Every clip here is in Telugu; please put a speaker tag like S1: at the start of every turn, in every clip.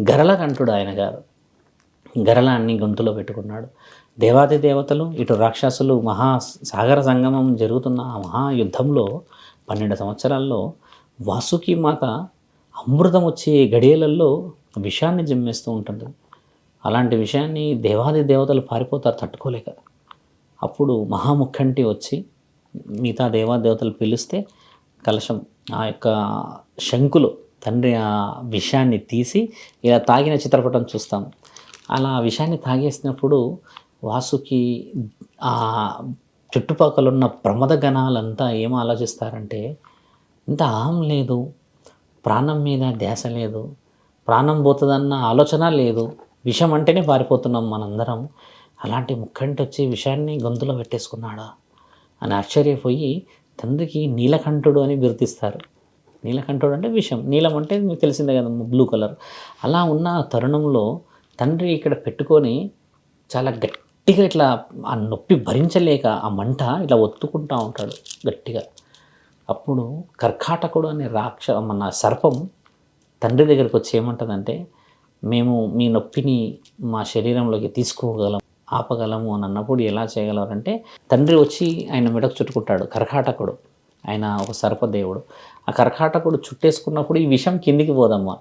S1: గరళకంఠుడు ఆయన గారు. గరళాన్ని గొంతులో పెట్టుకున్నాడు. దేవాది దేవతలు ఇటు రాక్షసులు మహా సాగర సంగమం జరుగుతున్న ఆ మహాయుద్ధంలో పన్నెండు సంవత్సరాల్లో వాసుకి మాత అమృతం వచ్చే గడియలలో విషాన్ని జమ్మేస్తూ ఉంటుంది. అలాంటి విషయాన్ని దేవాది దేవతలు పారిపోతారు తట్టుకోలేక. అప్పుడు మహాముఖంటి వచ్చి మిగతా దేవాదేవతలు పిలిస్తే కలశం ఆ యొక్క శంకులు తండ్రి ఆ విషయాన్ని తీసి ఇలా తాగిన చిత్రపటం చూస్తాం. అలా ఆ విషయాన్ని తాగేసినప్పుడు వాసుకి ఆ చుట్టుపక్కల ఉన్న ప్రమద గణాలంతా ఏం ఆలోచిస్తారంటే ఇంత అహం లేదు ప్రాణం మీద ధ్యాస లేదు ప్రాణం పోతుందన్న ఆలోచన లేదు విషం అంటేనే పారిపోతున్నాం మనందరం అలాంటి ముక్కంటి వచ్చి విషయాన్ని గొంతులో పెట్టేసుకున్నాడా? అని ఆశ్చర్యపోయి తండ్రికి నీలకంఠుడు అని గుర్తిస్తారు నీలకంఠుడు అంటే విషం. నీలం అంటే మీకు తెలిసిందే కదా బ్లూ కలర్ అలా ఉన్న తరుణంలో తండ్రి ఇక్కడ పెట్టుకొని చాలా గట్టిగా ఇట్లా ఆ నొప్పి భరించలేక ఆ మంట ఇట్లా ఒత్తుకుంటా ఉంటాడు గట్టిగా. అప్పుడు కర్కాటకుడు అనే రాక్ష మన సర్పం తండ్రి దగ్గరికి వచ్చి ఏమంటుందంటే మేము మీ నొప్పిని మా శరీరంలోకి తీసుకోగలం ఆపగలము అని అన్నప్పుడు ఎలా చేయగలరంటే తండ్రి వచ్చి ఆయన మెడకు చుట్టుకుంటాడు కర్కాటకుడు. ఆయన ఒక సర్పదేవుడు ఆ కర్కాటకుడు చుట్టేసుకున్నప్పుడు ఈ విషం కిందికి పోదమ్మా.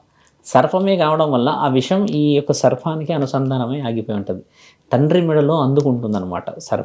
S1: సర్పమే కావడం వల్ల ఆ విషం ఈ యొక్క సర్పానికి అనుసంధానమై ఆగిపోయి ఉంటుంది. తండ్రి మెడలో అందుకుంటుందన్నమాట సర్ప.